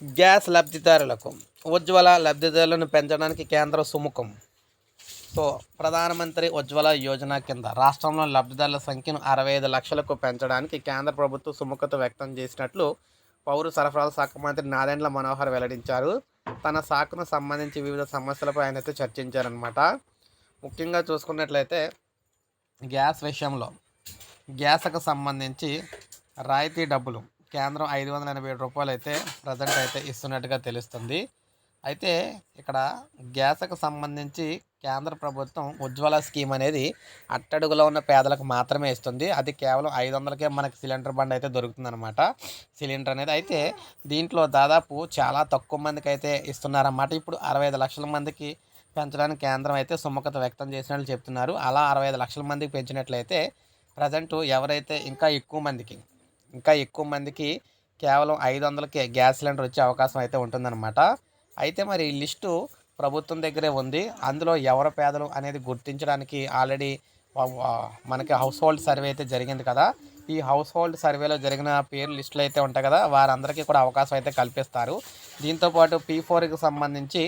Gas లబ్ధిదారులకు ఉజ్వల లబ్ధిదారులను పెంచడానికి కేంద్రం సుముఖం. సో ప్రధానమంత్రి ఉజ్వల యోజన కింద రాష్ట్రంలో లబ్ధిదారుల సంఖ్యను అరవై ఐదు లక్షలకు పెంచడానికి కేంద్ర ప్రభుత్వం సుముఖత వ్యక్తం చేసినట్లు పౌర సరఫరాల శాఖ మంత్రి నారాయణల మనోహర్ వెల్లడించారు. తన శాఖను సంబంధించి వివిధ సమస్యలపై ఆయన అయితే చర్చించారనమాట ముఖ్యంగా చూసుకున్నట్లయితే గ్యాస్ విషయంలో గ్యాస్కు సంబంధించి రాయితీ డబ్బులు కేంద్రం ఐదు వందల ఎనభై ఏడు రూపాయలు అయితే ప్రజెంట్ అయితే ఇస్తున్నట్టుగా తెలుస్తుంది. అయితే ఇక్కడ గ్యాస్కు సంబంధించి కేంద్ర ప్రభుత్వం ఉజ్వల స్కీమ్ అనేది అట్టడుగులో ఉన్న పేదలకు మాత్రమే ఇస్తుంది. అది కేవలం ఐదు వందలకే మనకి సిలిండర్ బండ్ అయితే దొరుకుతుందన్నమాట. సిలిండర్ అనేది అయితే దీంట్లో దాదాపు చాలా తక్కువ మందికి అయితే ఇస్తున్నారన్నమాట. ఇప్పుడు అరవై ఐదు లక్షల మందికి పెంచడానికి కేంద్రం అయితే సుముఖత వ్యక్తం చేసినట్లు చెప్తున్నారు. అలా అరవై ఐదు లక్షల మందికి పెంచినట్లయితే ప్రజెంట్ ఎవరైతే ఇంకా ఎక్కువ మందికి ఇంకా ఎక్కువ మందికి కేవలం ఐదు వందలకి గ్యాస్ సిలిండర్ వచ్చే అవకాశం అయితే ఉంటుందన్నమాట. అయితే మరి ఈ లిస్టు ప్రభుత్వం దగ్గరే ఉంది. అందులో ఎవరు పేదలు అనేది గుర్తించడానికి ఆల్రెడీ మనకి హౌస్ హోల్డ్ సర్వే అయితే జరిగింది కదా. ఈ హౌస్ హోల్డ్ సర్వేలో జరిగిన పేరు లిస్టులు అయితే ఉంటాయి కదా వారందరికీ కూడా అవకాశం అయితే కల్పిస్తారు. దీంతోపాటు పీ ఫోర్కి సంబంధించి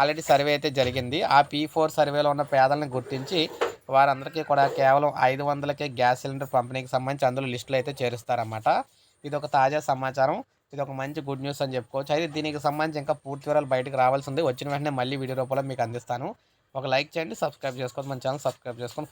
ఆల్రెడీ సర్వే అయితే జరిగింది. ఆ పీ ఫోర్ సర్వేలో ఉన్న పేదలను గుర్తించి వారందరికీ కూడా కేవలం ఐదు వందలకే గ్యాస్ సిలిండర్ పంపిణీకి సంబంధించి అందులో లిస్టులు అయితే చేరుస్తారన్నమాట. ఇది ఒక తాజా సమాచారం. ఇది ఒక మంచి గుడ్ న్యూస్ అని చెప్పుకోవచ్చు. అయితే దీనికి సంబంధించి ఇంకా పూర్తి వివరాలు బయటకు రావాల్సి ఉంది. వచ్చిన వెంటనే మళ్ళీ వీడియో రూపంలో మీకు అందిస్తాను. ఒక లైక్ చేయండి సబ్స్క్రైబ్ చేసుకోండి మన ఛానల్ సబ్స్క్రైబ్ చేసుకొని